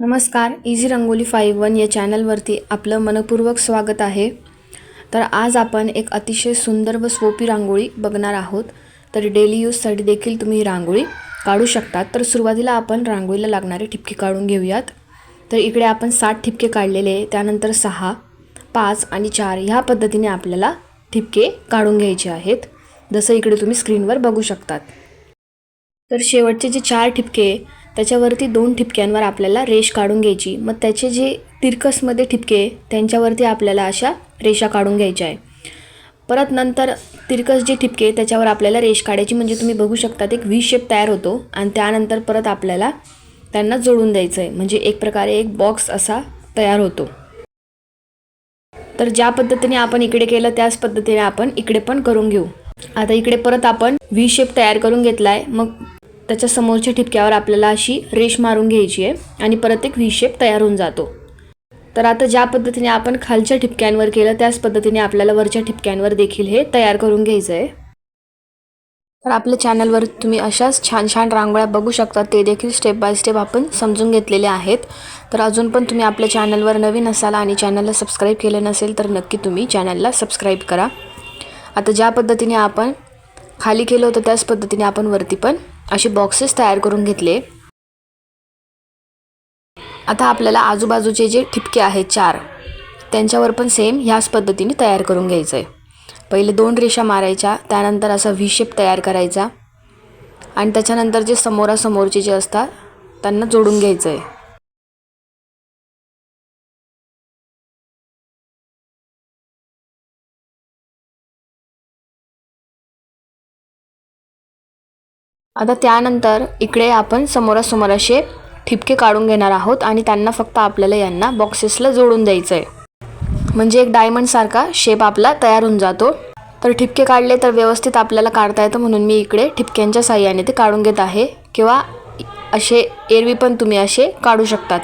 नमस्कार easy rangoli five one या चॅनलवरती आपलं मनपूर्वक स्वागत आहे. तर आज आपण एक अतिशय सुंदर व सोपी रांगोळी बघणार आहोत. तर डेली यूजसाठी देखील तुम्ही ही रांगोळी काढू शकतात. तर सुरुवातीला आपण रांगोळीला लागणारे ठिपके काढून घेऊयात. तर इकडे आपण सात ठिपके काढलेले त्यानंतर सहा पाच आणि चार ह्या पद्धतीने आपल्याला ठिपके काढून घ्यायचे आहेत. जसं इकडे तुम्ही स्क्रीनवर बघू शकतात. तर शेवटचे जे चार ठिपके त्याच्यावरती दोन ठिपक्यांवर आपल्याला रेष काढून घ्यायची. मग त्याचे जे तिरकसमध्ये ठिपके त्यांच्यावरती आपल्याला अशा रेषा काढून घ्यायच्या आहे. परत नंतर तिरकस जे ठिपके त्याच्यावर आपल्याला रेष काढायची म्हणजे तुम्ही बघू शकतात एक व्ही शेप तयार होतो आणि त्यानंतर परत आपल्याला त्यांना जोडून द्यायचं आहे. म्हणजे एक प्रकारे एक बॉक्स असा तयार होतो. तर ज्या पद्धतीने आपण इकडे केलं त्याच पद्धतीने आपण इकडे पण करून घेऊ. आता इकडे परत आपण व्ही शेप तयार करून घेतला आहे मग त्याच्या समोरच्या ठिपक्यावर आपल्याला अशी रेष मारून घ्यायची आहे आणि परत एक व्ही शेप तयार होऊन जातो. तर आता ज्या पद्धतीने आपण खालच्या ठिपक्यांवर केलं त्याच पद्धतीने आपल्याला वरच्या ठिपक्यांवर देखील हे तयार करून घ्यायचं आहे. तर आपल्या चॅनलवर तुम्ही अशाच छान छान रांगोळ्या बघू शकता ते देखील स्टेप बाय स्टेप आपण समजून घेतलेले आहेत. तर अजून पण तुम्ही आपल्या चॅनलवर नवीन असाल आणि चॅनलला सबस्क्राईब केलं नसेल तर नक्की तुम्ही चॅनलला सबस्क्राईब करा. आता ज्या पद्धतीने आपण खाली केलं होतं त्याच पद्धतीने आपण वरती पण असे बॉक्सेस तयार करून घेतले. आता आपल्याला आजूबाजूचे जे ठिपके आहेत चार त्यांच्यावर पण सेम ह्याच पद्धतीने तयार करून घ्यायचं आहे पहिले दोन रेषा मारायच्या त्यानंतर असा व्ही शेप तयार करायचा आणि त्याच्यानंतर जे समोरासमोरचे जे असतात त्यांना जोडून घ्यायचं आहे आता त्यानंतर इकडे आपण समोरासमोर असे ठिपके काढून घेणार आहोत आणि त्यांना फक्त आपल्याला यांना बॉक्सेसला जोडून द्यायचं आहे म्हणजे एक डायमंडसारखा शेप आपला तयार होऊन जातो. तर ठिपके काढले तर व्यवस्थित आपल्याला काढता येतं म्हणून मी इकडे ठिपक्यांच्या साह्याने ते काढून घेत आहे. किंवा असे एरवी पण तुम्ही असे काढू शकतात.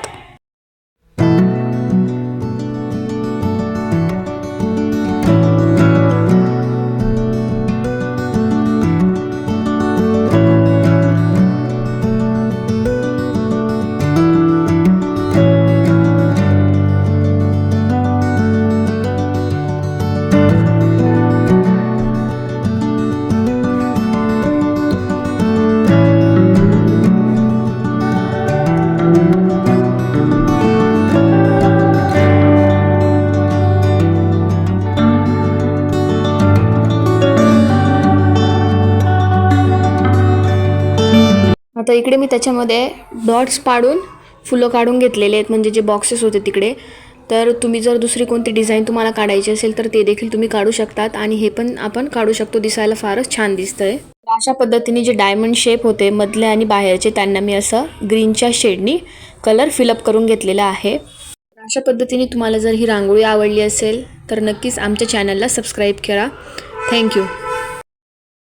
आता इकडे मी त्याच्यामध्ये डॉट्स पाडून फुलं काढून घेतलेले आहेत म्हणजे जे बॉक्सेस होते तिकडे. तर तुम्ही जर दुसरी कोणती डिझाईन तुम्हाला काढायची असेल तर ते देखील तुम्ही काढू शकतात आणि हे पण आपण काढू शकतो. दिसायला फारच छान दिसतंय. अशा पद्धतीने जे डायमंड शेप होते मधले आणि बाहेरचे त्यांना मी असं ग्रीनच्या शेडनी कलर फिलअप करून घेतलेला आहे. अशा पद्धतीने तुम्हाला जर ही रांगोळी आवडली असेल तर नक्कीच आमच्या चॅनलला सबस्क्राईब करा. थँक्यू